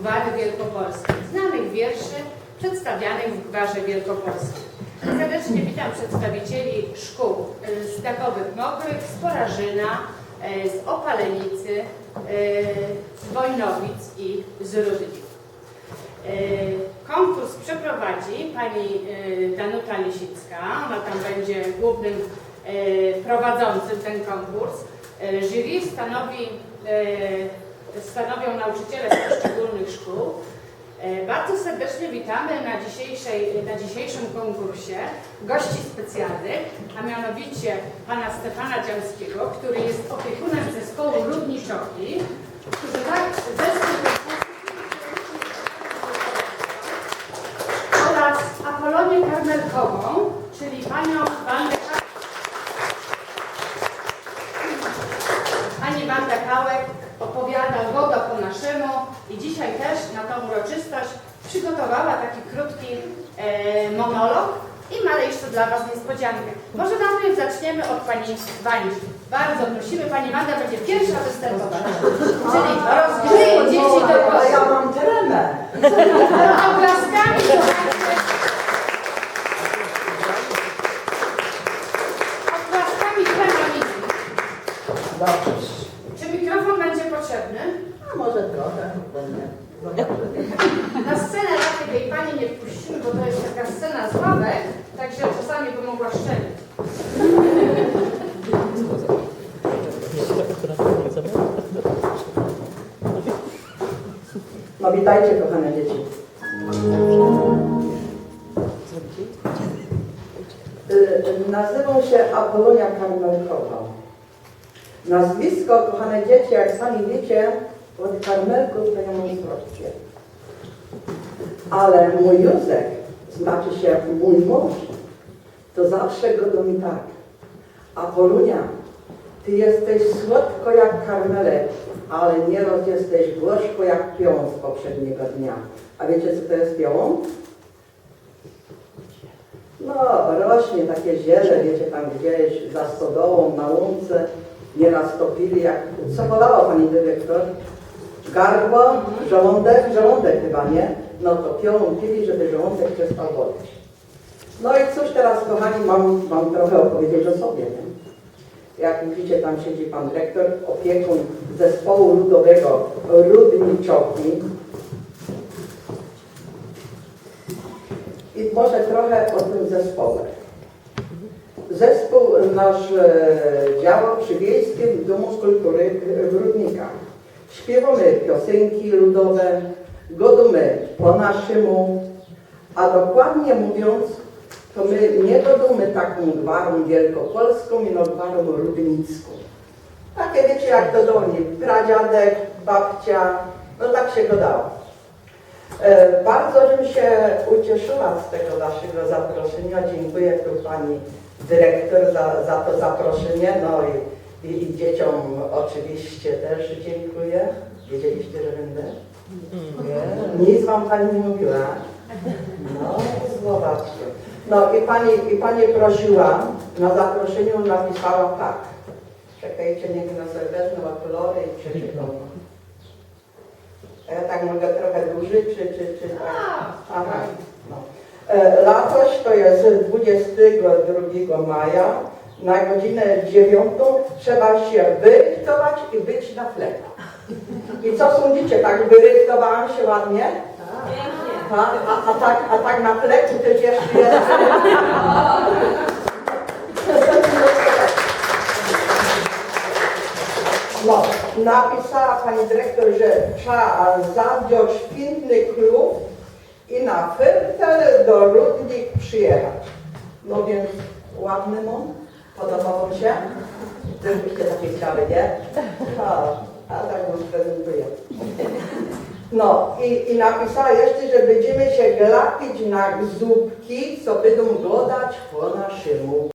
Gwary Wielkopolskiej, znanych wierszy przedstawianych w Gwarze Wielkopolskiej. Serdecznie witam przedstawicieli szkół y, z Dakowych Mokrych, z Porażyna, y, z Opalenicy, y, z Wojnowic i z Rudni. Y, Konkurs przeprowadzi pani y, Danuta Lisicka. Ona tam będzie głównym y, prowadzącym ten konkurs. Y, Jury stanowi, y, stanowią nauczyciele z poszczególnych szkół. Y, Bardzo serdecznie witamy na, dzisiejszej, na dzisiejszym konkursie gości specjalnych, a mianowicie pana Stefana Dziamskiego, który jest opiekunem zespołu Rudniczoki, którzy tak zespół oraz Apolonię Karmelkową, czyli panią Wandę Pani Wanda Kałek opowiada Woda po naszemu i dzisiaj też na tą uroczystość przygotowała taki krótki e, monolog i ma jeszcze dla Was niespodziankę. Może najpierw zaczniemy od Pani Wandzi. Bardzo prosimy, Pani Wanda będzie pierwsza występować. Czyli rozgrzeje dzieci do Ale ja głosu. mam tremę. Oklaskami słuchajcie. Oklaskami harmonijnymi. Dobrze. Czy mikrofon będzie potrzebny? A może trochę. będę. Zobaczymy. Na scenę raczej tej pani nie wpuścimy, bo to jest taka scena z ławek, także czasami by mogła szczelić. No witajcie kochane dzieci. Y, Nazywam się Apolonia Karmelkowa. Nazwisko, kochane dzieci, jak sami wiecie, od mam srodkie. Ale mój Józek, znaczy się mój mąż, to zawsze go do mi tak. Apolunia, ty jesteś słodko jak karmelek, ale nieraz jesteś gorzko jak pion z poprzedniego dnia. A wiecie, co to jest pion? No, rośnie takie ziele, wiecie, tam gdzieś za stodołą, na łące, nieraz topili jak... Co podała pani dyrektor? Gardło, żołądek, żołądek chyba, nie? No to pion pili, żeby żołądek przestał boleć. No i cóż teraz, kochani, mam, mam trochę opowiedzieć o sobie, nie? Jak widzicie, tam siedzi pan dyrektor, opiekun zespołu ludowego Rudniczoki. I może trochę o tym zespole. Zespół nasz e, działa przy Wiejskim Domu Kultury w Rudnikach. Śpiewamy piosenki ludowe, godumy po naszemu, a dokładnie mówiąc, to my nie godumy taką gwarą wielkopolską, ino gwarą rudnicką. Takie wiecie jak to do niej, pradziadek, babcia, no tak się gadało. E, bardzo bym się ucieszyła z tego naszego zaproszenia. Dziękuję tu pani dyrektor za, za to zaproszenie. No i, i, dzieciom oczywiście też dziękuję. Wiedzieliście, że będę? Nie. Nic wam pani nie mówiła. No, zobaczcie. No i pani, i pani prosiła, na zaproszeniu napisała tak. Czekajcie, niech na sobie wezmę okulory i przeczytam. A ja tak mogę trochę dłużej, czy, czy, czy tak? Aha. No. E, Latoś to jest 22 maja na godzinę 9 trzeba się wyryktować i być na fleku. I co sądzicie, tak wyryktowałam się ładnie? A, a, a, tak, a tak na fleku też jeszcze jest. No, napisała pani dyrektor, że trzeba zawziąć piękny klub i na Fyrtel do Rudnik przyjechać. No więc ładny mon, podobało mi się? Byście takie chciały, nie? A, a tak wam prezentuję. No i, i napisała jeszcze, że będziemy się glapić na zupki, co będą godać po naszemu.